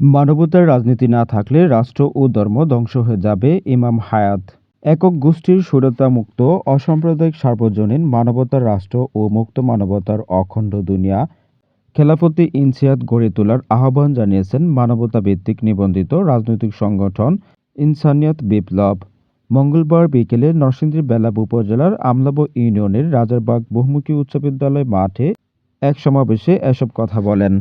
মানবতার রাজনীতি না থাকলে রাষ্ট্র ও ধর্ম ধ্বংস হয়ে যাবে ইমাম হায়াত। একক গোষ্ঠীর স্বৈরতামুক্ত অসাম্প্রদায়িক, সার্বজনীন মানবতার রাষ্ট্র ও মুক্ত মানবতার অখণ্ড দুনিয়া খেলাফতি ইনসিয়াদ গড়ে তোলার আহ্বান জানিয়েছেন মানবতা ভিত্তিক নিবন্ধিত রাজনৈতিক সংগঠন ইনসানিয়ত বিপ্লব। মঙ্গলবার বিকেলে নরসিংদীর বেলাব উপজেলার আমলাব ইউনিয়নের রাজারবাগ বহুমুখী উচ্চ বিদ্যালয় মাঠে এক সমাবেশে এসব কথা বলেন।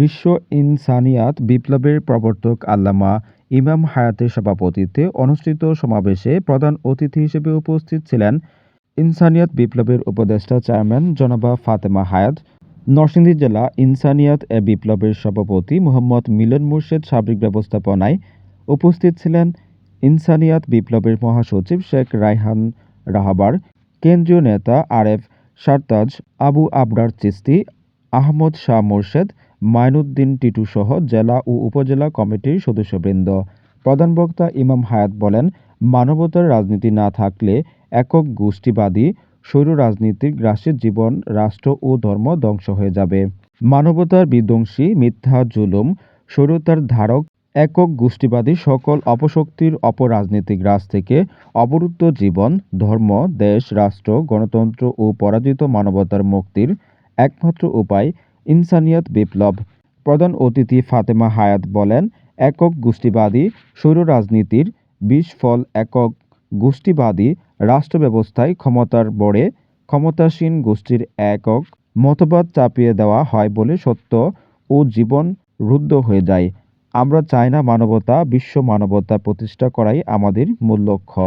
বিশ্ব ইনসানিয়াত বিপ্লবের প্রবর্তক আল্লামা ইমাম হায়াতের সভাপতিত্বে অনুষ্ঠিত সমাবেশে প্রধান অতিথি হিসেবে উপস্থিত ছিলেন ইনসানিয়াত বিপ্লবের উপদেষ্টা চেয়ারম্যান জনাবা ফাতেমা হায়াত। নরসিংদী জেলা ইনসানিয়াত এ বিপ্লবের সভাপতি মোহাম্মদ মিলন মুর্শেদ সার্বিক ব্যবস্থাপনায় উপস্থিত ছিলেন ইনসানিয়াত বিপ্লবের মহাসচিব শেখ রায়হান রাহাবার, কেন্দ্রীয় নেতা আরেফ সারতাজ, আবু আবরার চিস্তি, আহমদ শাহ মোর্শেদ মাইনুদ্দিন টিটু সহ জেলা ও উপজেলা কমিটির সদস্যবৃন্দ। প্রধান বক্তা ইমাম হায়াত বলেন, মানবতার রাজনীতি না থাকলে একক গোষ্ঠীবাদী স্বৈর রাজনীতির গ্রাসের জীবন রাষ্ট্র ও ধর্ম ধ্বংস হয়ে যাবে। মানবতার বিধ্বংসী, মিথ্যা, জুলুম, স্বৈরতার ধারক একক গোষ্ঠীবাদী সকল অপশক্তির অপরাজনীতিক রাজ থেকে অবরুদ্ধ জীবন, ধর্ম, দেশ, রাষ্ট্র, গণতন্ত্র ও পরাজিত মানবতার মুক্তির একমাত্র উপায় ইনসানিয়াত বিপ্লব। প্রধান অতিথি ফাতেমা হায়াত বলেন, একক গোষ্ঠীবাদী সৌর রাজনীতির বিষ ফল একক গোষ্ঠীবাদী রাষ্ট্র ব্যবস্থায় ক্ষমতার বড়ে ক্ষমতাসীন গোষ্ঠীর একক মতবাদ চাপিয়ে দেওয়া হয় বলে সত্য ও জীবন রুদ্ধ হয়ে যায়। আমরা চাই না মানবতা, বিশ্ব মানবতা প্রতিষ্ঠা করাই আমাদের মূল লক্ষ্য।